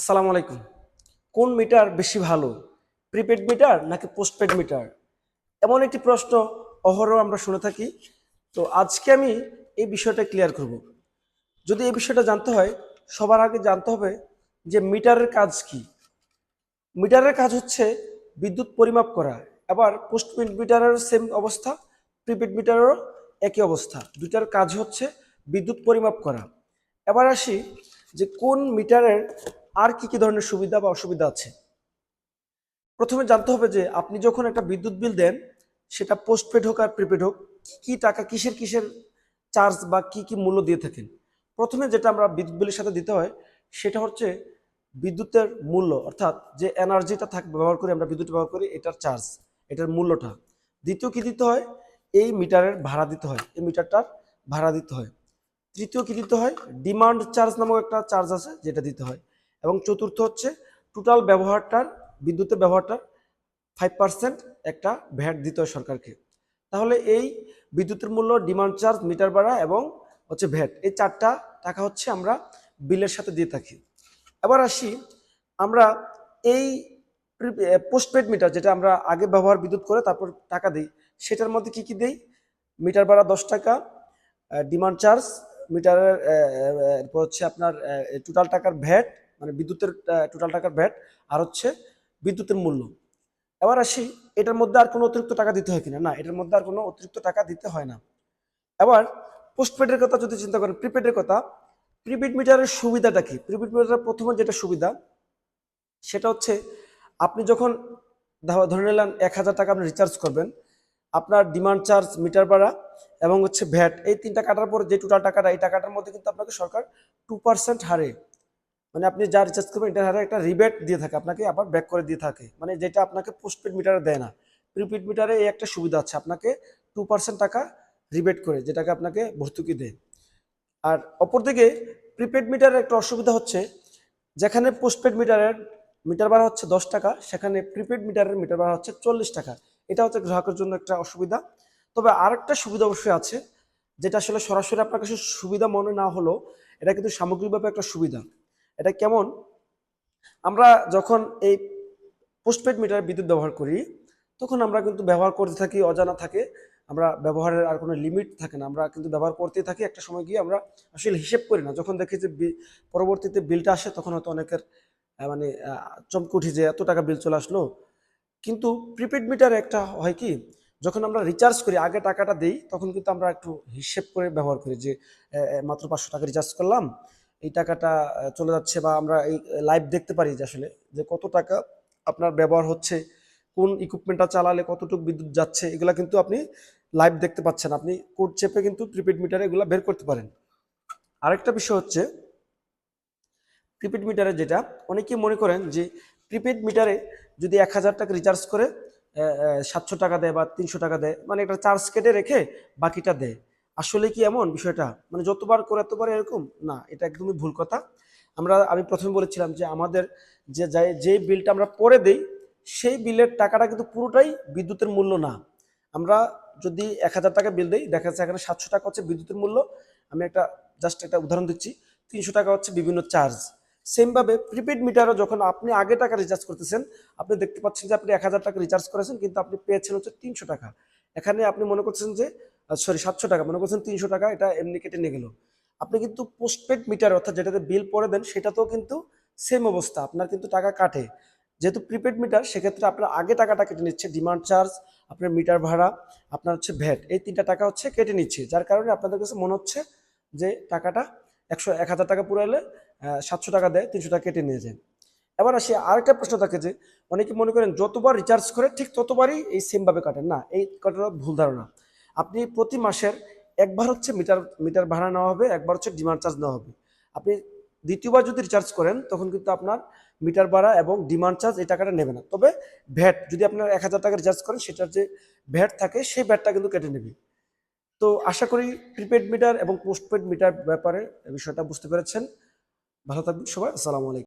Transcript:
আসসালামু আলাইকুম। কোন মিটার বেশি ভালো, প্রিপেড মিটার নাকি পোস্টপেড মিটার? এমন একটি প্রশ্ন অহরহ আমরা শুনে থাকি। তো আজকে আমি এই বিষয়টা ক্লিয়ার করব। যদি এই বিষয়টা জানতে হয়, সবার আগে জানতে হবে যে মিটারের কাজ কি। মিটারের কাজ হচ্ছে বিদ্যুৎ পরিমাপ করা। আবার পোস্টপেড মিটারের সেম অবস্থা, প্রিপেড মিটারেরও একই অবস্থা। দুইটার কাজ হচ্ছে বিদ্যুৎ পরিমাপ করা। এবার আসি যে কোন মিটারের আর কি কি ধরনের সুবিধা বা অসুবিধা আছে? প্রথমে জানতে হবে যে আপনি যখন একটা বিদ্যুৎ বিল দেন, সেটা পোস্টপেড হোক আর প্রিপেড হোক, কি কি টাকা কিসের কিসের চার্জ বা কি কি মূল্য দিয়ে থাকেন? প্রথমে যেটা আমরা বিদ্যুৎ বিলের সাথে দিতে হয়, সেটা হচ্ছে বিদ্যুতের মূল্য, অর্থাৎ যে এনার্জিটা থাক, ব্যবহার করি আমরা বিদ্যুৎ ব্যবহার করি, এটার চার্জ এটার মূল্যটা। দ্বিতীয় কি দিতে হয়? এই মিটারের ভাড়া দিতে হয়, এই মিটারটার ভাড়া দিতে হয়। তৃতীয় কি দিতে হয়? ডিমান্ড চার্জ নামক একটা চার্জ আছে, যেটা দিতে হয়। এবং চতুর্থ হচ্ছে টোটাল ব্যবহারটার, বিদ্যুতের ব্যবহারটার ফাইভ পার্সেন্ট একটা ভ্যাট দিতে হয় সরকারকে। তাহলে এই বিদ্যুতের মূল্য ডিমান্ড চার্জ মিটার ভাড়া এবং হচ্ছে ভ্যাট, এই চারটা টাকা হচ্ছে আমরা বিলের সাথে দিয়ে থাকি। এবার আসি, আমরা এই পোস্টপেড মিটার যেটা আমরা আগে ব্যবহার বিদ্যুৎ করে তারপর টাকা দিই, সেটার মধ্যে কি কি দেই? মিটার ভাড়া দশ টাকা ডিমান্ড চার্জ মিটারের এরপর হচ্ছে আপনার টোটাল টাকার ভ্যাট মানে বিদ্যুতের টোটাল টাকার ভ্যাট আর হচ্ছে বিদ্যুতের মূল্য। এবার আসি, এটার মধ্যে আর কোনো অতিরিক্ত টাকা দিতে হয় কিনা? না, এটার মধ্যে আর কোনো অতিরিক্ত টাকা দিতে হয় না। এবার পোস্টপেডের কথা যদি চিন্তা করেন প্রিপেডের কথা প্রিপেড মিটারের সুবিধাটা কি? প্রিপেড মিটারের প্রথমে যেটা সুবিধা, সেটা হচ্ছে আপনি যখন, ধরে নিলেন এক হাজার টাকা আপনি রিচার্জ করবেন, আপনার ডিমান্ড চার্জ মিটার ভাড়া এবং হচ্ছে ভ্যাট এই তিনটা কাটার পর যে টোটাল টাকাটা, এই টাকাটার মধ্যে কিন্তু আপনাকে সরকার টু পার্সেন্ট হারে মানে আপনি যা রিচার্জ করবেন এটার হারে একটা রিবেট দিয়ে থাকে, আপনাকে আবার ব্যাক করে দিয়ে থাকে। মানে যেটা আপনাকে পোস্টপেড মিটারে দেয় না। প্রিপেড মিটারে এই একটা সুবিধা আছে, আপনাকে টু পার্সেন্ট টাকা রিবেট করে, যেটাকে আপনাকে ভর্তুকি দেয়। আর অপরদিকে প্রিপেড মিটারের একটা অসুবিধা হচ্ছে, যেখানে পোস্টপেড মিটারের মিটার ভাড়া হচ্ছে দশ টাকা, সেখানে প্রিপেড মিটারের মিটার ভাড়া হচ্ছে চল্লিশ টাকা। এটা হচ্ছে গ্রাহকের জন্য একটা অসুবিধা। তবে আরেকটা সুবিধা অবশ্যই আছে, যেটা আসলে সরাসরি আপনার কাছে সুবিধা মনে না হলেও, এটা কিন্তু সামগ্রিকভাবে একটা সুবিধা। এটা কেমন? আমরা যখন এই পোস্টপেড মিটার বিদ্যুৎ ব্যবহার করি, তখন আমরা কিন্তু ব্যবহার করতে থাকি, অজানা থাকে। আমরা ব্যবহারের আর কোনো লিমিট থাকে না। আমরা কিন্তু ব্যবহার করতেই থাকি, একটা সময় গিয়ে আমরা আসলে হিসেব করি না। যখন দেখি যে পরবর্তীতে বিলটা আসে, তখন হয়তো অনেকের মানে চমকে উঠি যে, এত টাকা বিল চলে আসলো? কিন্তু প্রিপেড মিটার একটা হয় কি, যখন আমরা রিচার্জ করি, আগে টাকাটা দেই, তখন কিন্তু আমরা একটু হিসেব করে ব্যবহার করি যে মাত্র পাঁচশো টাকা রিচার্জ করলাম। এই টাকাটা চলে যাচ্ছে বা আমরা এই লাইভ দেখতে পারি যে আসলে যে কত টাকা আপনার ব্যবহার হচ্ছে, কোন ইকুইপমেন্টটা চালালে কতটুকু বিদ্যুৎ যাচ্ছে, এগুলা কিন্তু আপনি লাইভ দেখতে পাচ্ছেন। আপনি কোড চেপে কিন্তু প্রিপেড মিটারে এগুলা বের করতে পারেন। আরেকটা বিষয় হচ্ছে প্রিপেড মিটারে যেটা, অনেকেই মনে করেন যে প্রিপেড মিটারে যদি এক হাজার টাকা রিচার্জ করে সাতশো টাকা দেয় বা তিনশো টাকা দেয় মানে একটা চার্জ কেটে রেখে বাকিটা দেয়। আসলে কি এমন বিষয়টা? মানে যতবার করে এতবার এরকম? না, এটা একদমই ভুল কথা। আমরা, আমি প্রথমে বলেছিলাম যে আমাদের যে যে বিলটা আমরা পরে দেই, সেই বিলের টাকাটা কিন্তু পুরোটাই বিদ্যুতের মূল্য না। আমরা যদি এক হাজার টাকা বিল দিই, দেখা যাচ্ছে এখানে সাতশো টাকা হচ্ছে বিদ্যুতের মূল্য। আমি একটা, জাস্ট একটা উদাহরণ দিচ্ছি। তিনশো টাকা হচ্ছে বিভিন্ন চার্জ। সেমভাবে প্রিপেড মিটারও যখন আপনি আগে টাকা রিচার্জ করতেছেন, আপনি দেখতে পাচ্ছেন যে আপনি এক হাজার টাকা রিচার্জ করেছেন, কিন্তু আপনি পেয়েছেন হচ্ছে তিনশো টাকা। এখানে আপনি মনে করছেন যে সরি সাতশো টাকা। মনে করছেন তিনশো টাকা, এটা এমনি কেটে নিয়ে গেল। আপনি কিন্তু পোস্টপেড মিটার অর্থাৎ যেটাতে বিল পরে দেন, সেটাতেও কিন্তু সেম অবস্থা। আপনার কিন্তু টাকা কাটে। যেহেতু প্রিপেড মিটার সেক্ষেত্রে আপনার আগে টাকাটা কেটে নিচ্ছে ডিমান্ড চার্জ আপনার মিটার ভাড়া, আপনার হচ্ছে ভ্যাট এই তিনটা টাকা হচ্ছে কেটে নিচ্ছে। যার কারণে আপনাদের কাছে মনে হচ্ছে যে টাকাটা একশো এক হাজার টাকা পুরো এলে সাতশো টাকা দেয়, তিনশো টাকা কেটে নিয়ে যায়। এবার আসি, আরেকটা প্রশ্ন থাকে যে, অনেকে মনে করেন যতবার রিচার্জ করে, ঠিক ততবারই এই সেমভাবে কাটেন। না, এই কাটাটা ভুল ধারণা। আপনি প্রতি মাসের একবার হচ্ছে মিটার মিটার ভাড়া নেওয়া হবে, একবার হচ্ছে ডিমান্ড চার্জ নেওয়া হবে। আপনি দ্বিতীয়বার যদি রিচার্জ করেন, তখন কিন্তু আপনার মিটার ভাড়া এবং ডিমান্ড চার্জ এই টাকাটা নেবে না। তবে ভ্যাট, যদি আপনার এক হাজার টাকা রিচার্জ করেন, সেটার যে ভ্যাট থাকে, সেই ভ্যাটটা কিন্তু কেটে নেবে। তো আশা করি প্রিপেড মিটার এবং পোস্টপেড মিটার ব্যাপারে বিষয়টা বুঝতে পেরেছেন। ভালো থাকবেন সবাই, আসসালামু আলাইকুম।